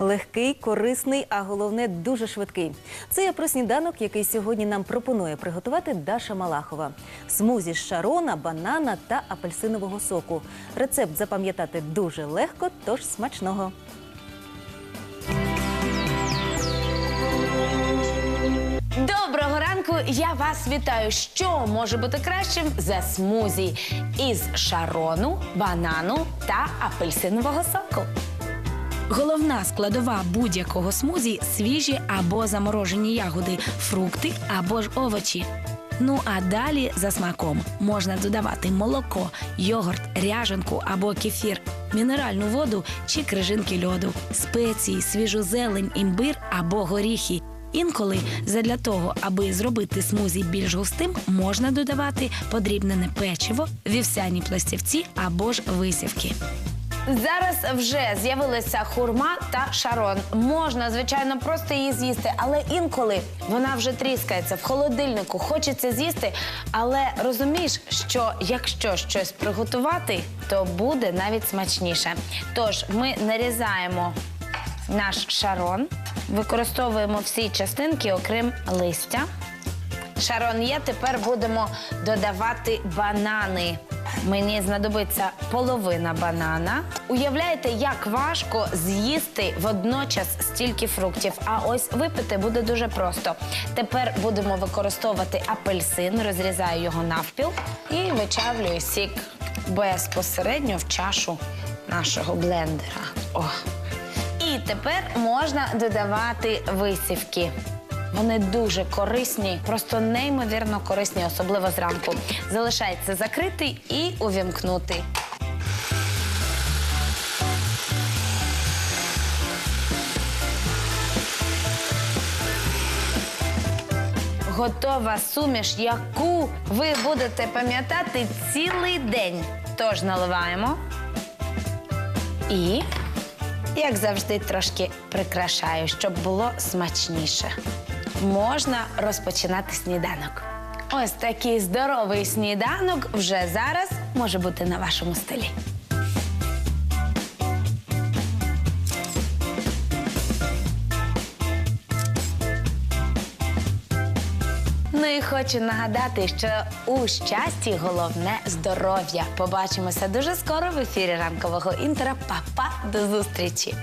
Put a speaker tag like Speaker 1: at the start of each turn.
Speaker 1: Легкий, корисний, а головне дуже швидкий. Це є про сніданок, який сьогодні нам пропонує приготувати Даша Малахова. Смузі з шарона, банана та апельсинового соку. Рецепт запам'ятати дуже легко, тож смачного.
Speaker 2: Доброго ранку! Я вас вітаю. Що може бути кращим за смузі із шарону, банану та апельсинового соку?
Speaker 3: Головна складова будь-якого смузі свіжі або заморожені ягоди, фрукти або ж овочі. Ну а далі за смаком можна додавати молоко, йогурт, ряженку або кефір, мінеральну воду чи крижинки льоду, спеції, свіжу зелень, імбир або горіхи. Інколи задля того, аби зробити смузі більш густим, можна додавати подрібнене печиво, вівсяні пластівці або ж висівки.
Speaker 2: Зараз вже з'явилися хурма та шарон. Можна, звичайно, просто її з'їсти, але інколи вона вже тріскається в холодильнику. Хочеться з'їсти, але розумієш, що якщо щось приготувати, то буде навіть смачніше. Тож ми нарізаємо наш шарон, використовуємо всі частинки, окрім листя. Шарон є, тепер будемо додавати банани. Мені знадобиться половина банана. Уявляєте, як важко з'їсти водночас стільки фруктів. А ось випити буде дуже просто. Тепер будемо використовувати апельсин, розрізаю його навпіл і вичавлюю сік безпосередньо в чашу нашого блендера. О. І тепер можна додавати висівки. Вони дуже корисні, просто неймовірно корисні, особливо зранку. Залишається закрити і увімкнути. Готова суміш, яку ви будете пам'ятати цілий день. Тож наливаємо. І, як завжди, трошки прикрашаю, щоб було смачніше. Можна розпочинати сніданок. Ось такий здоровий сніданок вже зараз може бути на вашому столі. Ну і хочу нагадати, що у щасті головне здоров'я. Побачимося дуже скоро в ефірі ранкового інтера. Па-па, до зустрічі!